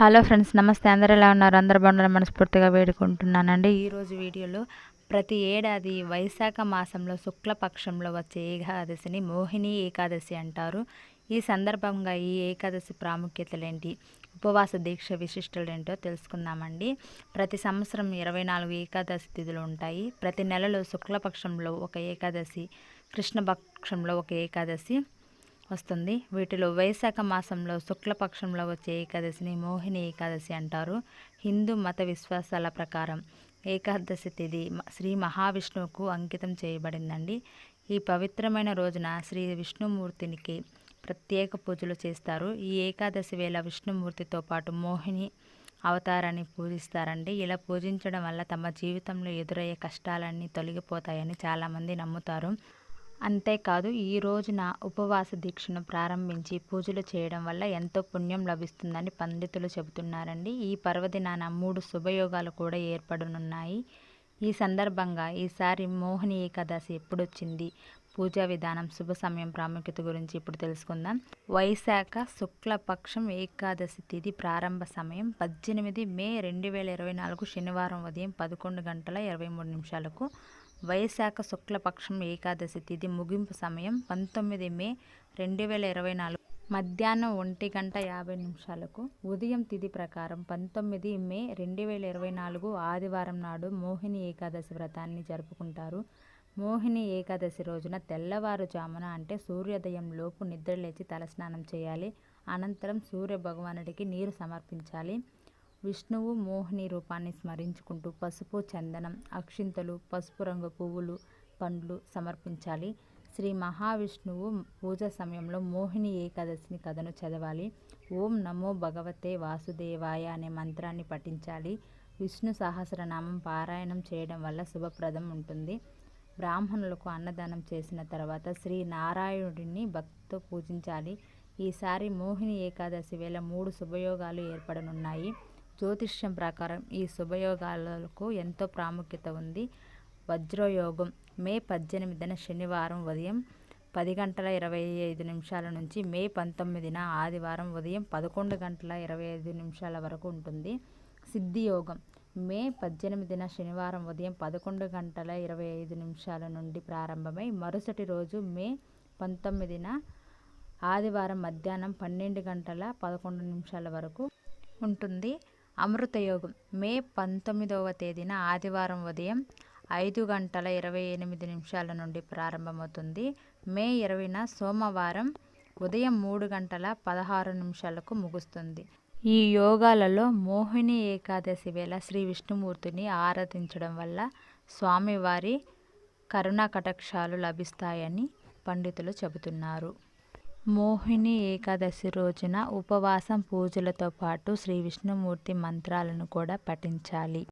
Hello friends నమస్తే. అందరు ఎలా ఉన్నారు? అందరు బాగున్నారు? మనస్ఫూర్తిగా వేడుకుంటున్నానండి. ఈరోజు వీడియోలో ప్రతి ఏడాది వైశాఖ మాసంలో శుక్లపక్షంలో వచ్చే ఏకాదశిని మోహిని ఏకాదశి అంటారు. ఈ సందర్భంగా ఈ ఏకాదశి ప్రాముఖ్యతలేంటి? ఉపవాస దీక్ష విశిష్టలు ఏంటో తెలుసుకుందామండి. ప్రతి సంవత్సరం ఇరవై నాలుగు ఏకాదశి తిథులు ఉంటాయి. ప్రతి నెలలో శుక్లపక్షంలో ఒక ఏకాదశి కృష్ణపక్షంలో ఒక ఏకాదశి వస్తుంది. వీటిలో వైశాఖ మాసంలో శుక్లపక్షంలో వచ్చే ఏకాదశిని మోహిని ఏకాదశి అంటారు. హిందూ మత విశ్వాసాల ప్రకారం ఏకాదశి తిథి శ్రీ మహావిష్ణువుకు అంకితం చేయబడిందండి. ఈ పవిత్రమైన రోజున శ్రీ విష్ణుమూర్తినికి ప్రత్యేక పూజలు చేస్తారు. ఈ ఏకాదశి వేళ విష్ణుమూర్తితో పాటు మోహిని అవతారాన్ని పూజిస్తారండి. ఇలా పూజించడం వల్ల తమ జీవితంలో ఎదురయ్యే కష్టాలన్నీ తొలగిపోతాయని చాలామంది నమ్ముతారు. అంతేకాదు ఈ రోజున ఉపవాస దీక్షను ప్రారంభించి పూజలు చేయడం వల్ల ఎంతో పుణ్యం లభిస్తుందని పండితులు చెబుతున్నారండి. ఈ పర్వదినాన మూడు శుభయోగాలు కూడా ఏర్పడనున్నాయి. ఈ సందర్భంగా ఈసారి మోహిని ఏకాదశి ఎప్పుడొచ్చింది? పూజా విధానం శుభ సమయం ప్రాముఖ్యత గురించి ఇప్పుడు తెలుసుకుందాం. వైశాఖ శుక్లపక్షం ఏకాదశి తిథి ప్రారంభ సమయం పద్దెనిమిది మే రెండు వేల ఇరవై నాలుగు శనివారం ఉదయం పదకొండు గంటల ఇరవై మూడు నిమిషాలకు. వైశాఖ శుక్లపక్షం ఏకాదశి తిథి ముగింపు సమయం పంతొమ్మిది మే రెండు వేల ఇరవై నాలుగు మధ్యాహ్నం ఒంటి గంట యాభై నిమిషాలకు ఉదయం తిథి ప్రకారం పంతొమ్మిది మే రెండు వేల ఇరవై నాలుగు ఆదివారం నాడు మోహిని ఏకాదశి వ్రతాన్ని జరుపుకుంటారు. మోహిని ఏకాదశి రోజున తెల్లవారుజామున అంటే సూర్యోదయం లోపు నిద్రలేచి తలస్నానం చేయాలి. అనంతరం సూర్య భగవానుడికి నీరు సమర్పించాలి. విష్ణువు మోహిని రూపాన్ని స్మరించుకుంటూ పసుపు చందనం అక్షింతలు పసుపు రంగు పువ్వులు పండ్లు సమర్పించాలి. శ్రీ మహావిష్ణువు పూజ సమయంలో మోహిని ఏకాదశిని కథను చదవాలి. ఓం నమో భగవతే వాసుదేవాయ అనే మంత్రాన్ని పఠించాలి. విష్ణు సహస్రనామం పారాయణం చేయడం వల్ల శుభప్రదం ఉంటుంది. బ్రాహ్మణులకు అన్నదానం చేసిన తర్వాత శ్రీ నారాయణుడిని భక్తితో పూజించాలి. ఈసారి మోహిని ఏకాదశి వేళ మూడు శుభయోగాలు ఏర్పడనున్నాయి. జ్యోతిష్యం ప్రకారం ఈ శుభయోగాలకు ఎంతో ప్రాముఖ్యత ఉంది. వజ్రయోగం మే పద్దెనిమిదిన శనివారం ఉదయం పది గంటల ఇరవై ఐదు నిమిషాల నుంచి మే పంతొమ్మిదిన ఆదివారం ఉదయం పదకొండు గంటల ఇరవై ఐదు నిమిషాల వరకు ఉంటుంది. సిద్ధి యోగం. మే పద్దెనిమిదిన శనివారం ఉదయం పదకొండు గంటల ఇరవై ఐదు నిమిషాల నుండి ప్రారంభమై మరుసటి రోజు మే పంతొమ్మిదిన ఆదివారం మధ్యాహ్నం పన్నెండు గంటల పదకొండు నిమిషాల వరకు ఉంటుంది. అమృతయోగం మే పంతొమ్మిదవ తేదీన ఆదివారం ఉదయం ఐదు గంటల ఇరవై ఎనిమిది నిమిషాల నుండి ప్రారంభమవుతుంది. మే ఇరవైన సోమవారం ఉదయం మూడు గంటల పదహారు నిమిషాలకు ముగుస్తుంది. ఈ యోగాలలో మోహిని ఏకాదశి వేళ శ్రీ విష్ణుమూర్తిని ఆరాధించడం వల్ల స్వామివారి కరుణా కటాక్షాలు లభిస్తాయని పండితులు చెబుతున్నారు. మోహిని ఏకాదశి రోజున ఉపవాసం పూజలతో పాటు శ్రీ విష్ణుమూర్తి మంత్రాలను కూడా పఠించాలి.